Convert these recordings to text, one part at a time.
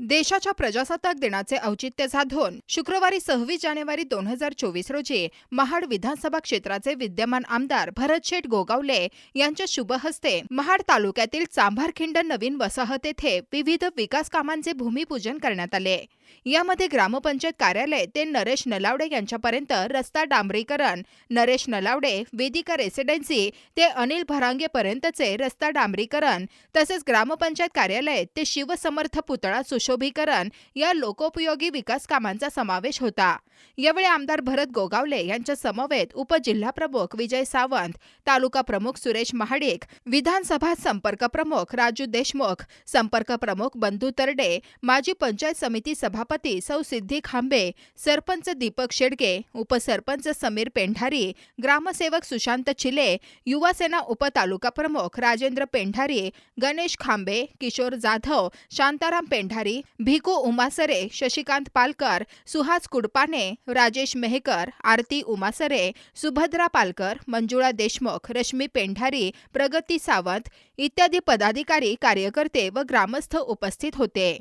देशाच्या प्रजासत्ताक दिनाचे औचित्य साधून शुक्रवारी सव्वीस जानेवारी दोन हजार चोवीस रोजी महाड विधानसभा क्षेत्राचे विद्यमान आमदार भरतशेठ गोगावले यांच्या शुभहस्ते महाड तालुक्यातील चांभारखिंड नवीन वसाहत येथे विविध विकास कामांचे भूमिपूजन करण्यात आले. यामध्ये ग्रामपंचायत कार्यालय ते नरेश नलावडे यांच्यापर्यंत रस्ता डांबरीकरण नरेश नलावडे वेदिका रेसिडेन्सी ते अनिल भरांगेपर्यंतचे रस्ता डांबरीकरण तसेच ग्रामपंचायत कार्यालय ते शिवसमर्थ पुतळा सुशोभीकरण या लोकोपयोगी विकास कामांचा समावेश होता. यावेळी आमदार भरत गोगावले यांच्या समवेत उपजिल्हाप्रमुख विजय सावंत तालुका प्रमुख सुरेश महाडिक विधानसभा संपर्क प्रमुख राजू देशमुख संपर्क प्रमुख बंधू तरडे माजी पंचायत समिती सभापती सौ सिद्धी खांबे सरपंच दीपक शेडगे उपसरपंच समीर पेंढारी ग्रामसेवक सुशांत चिले युवासेना उपतालुका प्रमुख राजेंद्र पेंढारी गणेश खांबे किशोर जाधव शांताराम पेंढारी भिकू उमासरे शशिकांत पालकर सुहास कुडपाने राजेश मेहकर आरती उमासरे सुभद्रा पालकर मंजुळा देशमुख रश्मी पेंढारी प्रगती सावंत इत्यादी पदाधिकारी कार्यकर्ते व ग्रामस्थ उपस्थित होते.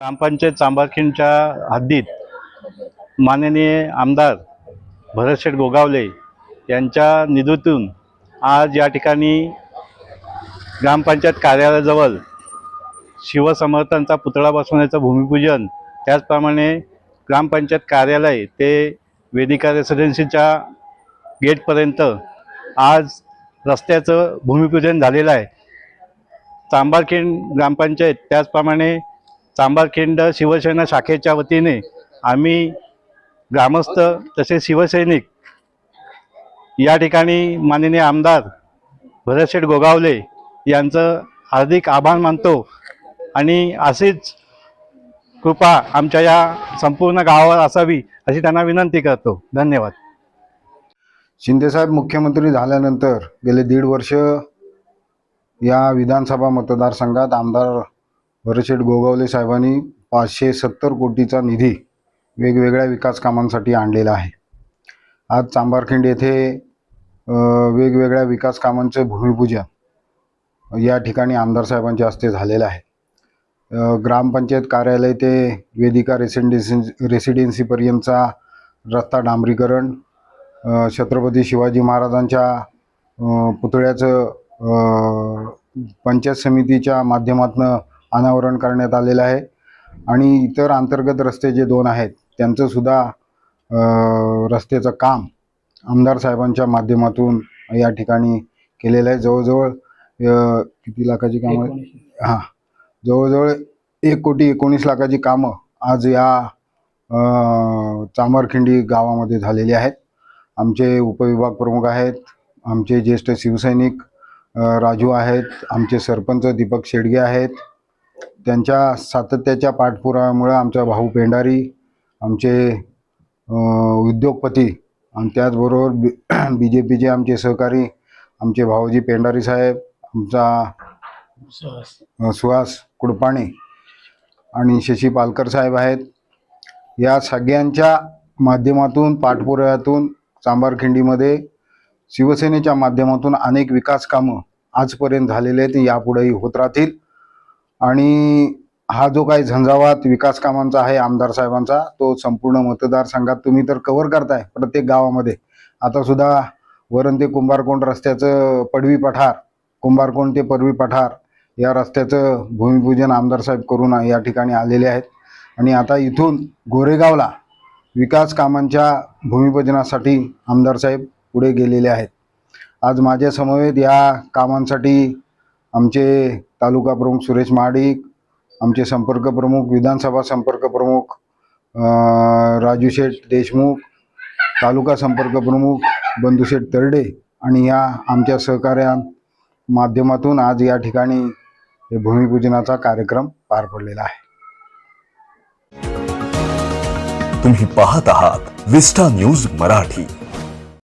ग्रामपंचायत चांबारखिंडच्या हद्दीत माननीय आमदार भरतशेठ गोगावले यांच्या निधीतून आज या ठिकाणी ग्रामपंचायत कार्यालयाजवळ शिवसमर्थांचा पुतळा बसवण्याचं भूमिपूजन. त्याचप्रमाणे ग्रामपंचायत कार्यालय ते वेदिका रेसिडेन्सीच्या गेटपर्यंत आज रस्त्याचं भूमिपूजन झालेलं आहे. चांबारखिंड ग्रामपंचायत त्याचप्रमाणे चांबारखिंड शिवसेना शाखेच्या वतीने आम्ही ग्रामस्थ तसेच शिवसैनिक या ठिकाणी माननीय आमदार भरतशेठ गोगावले यांचं हार्दिक आभार मानतो. आणि असेच कृपा आमच्या या संपूर्ण गावावर असावी अशी त्यांना विनंती करतो. धन्यवाद. शिंदेसाहेब मुख्यमंत्री झाल्यानंतर गेले दीड वर्ष या विधानसभा मतदारसंघात आमदार भरतशेठ गोगावले साहेबांनी पाचशे सत्तर कोटीचा निधी वेगवेगळ्या विकास कामांसाठी आणलेला आहे. आज चांबारखिंड येथे वेगवेगळ्या विकास कामांचे भूमिपूजन या ठिकाणी आमदार साहेबांच्या हस्ते झालेलं आहे. ग्रामपंचायत कार्यालय ते वेदिका रेसिडेन्सी रेसिडेन्सीपर्यंतचा रस्ता डांबरीकरण छत्रपती शिवाजी महाराजांच्या पुतळ्याचं पंचायत समितीच्या माध्यमातून अनावरण करण्यात आलेलं आहे. आणि इतर अंतर्गत रस्ते जे दोन आहेत त्यांचंसुद्धा रस्त्याचं काम आमदार साहेबांच्या माध्यमातून या ठिकाणी केलेलं आहे. जवळजवळ किती लाखाची कामं? हां. जवळजवळ एक कोटी एकोणीस लाखाची कामं आज या चामरखिंडी गावामध्ये झालेली आहेत. आमचे उपविभाग प्रमुख आहेत आमचे ज्येष्ठ शिवसैनिक राजू आहेत आमचे सरपंच दीपक शेडगे आहेत. त्यांच्या सातत्याच्या पाठपुराव्यामुळं आमचा भाऊ पेंढारी आमचे उद्योगपती आणि त्याचबरोबर बी बी जे पीचे आमचे सहकारी आमचे भाऊजी पेंढारी साहेब आमचा सुहास. कुडपाणे आणि शशी पालकर साहेब आहेत. या सगळ्यांच्या माध्यमातून पाठपुराव्यातून चांभारखिंडीमध्ये शिवसेनेच्या माध्यमातून अनेक विकास कामं आजपर्यंत झालेले आहेत यापुढेही होत राहतील. आणि हा जो काही झंझावात विकास कामांचा आहे आमदार साहेबांचा तो संपूर्ण मतदारसंघात तुम्ही तर कव्हर करताय प्रत्येक गावामध्ये. आता सुद्धा वरण ते कुंभारकोंड रस्त्याचं पडवी पठार कुंभारकोंड ते पडवी पठार या रस्त्याचं भूमिपूजन आमदार साहेब करून या ठिकाणी आलेले आहेत. आणि आता इथून गोरेगावला विकास कामांच्या भूमिपूजनासाठी आमदार साहेब पुढे गेलेले आहेत. आज माझ्या समवेत या कामांसाठी आमचे तालुका प्रमुख सुरेश महाडिक आमचे संपर्क प्रमुख विधानसभा संपर्क प्रमुख राजू शेठ देशमुख तालुका संपर्क प्रमुख बंधुशेठ तरडे आणि या आमच्या सहकार्या माध्यमातून आज या ठिकाणी भूमिपूजनाचा कार्यक्रम पार पडलेला आहे. तुम्ही पाहत आहात विस्टा न्यूज मराठी.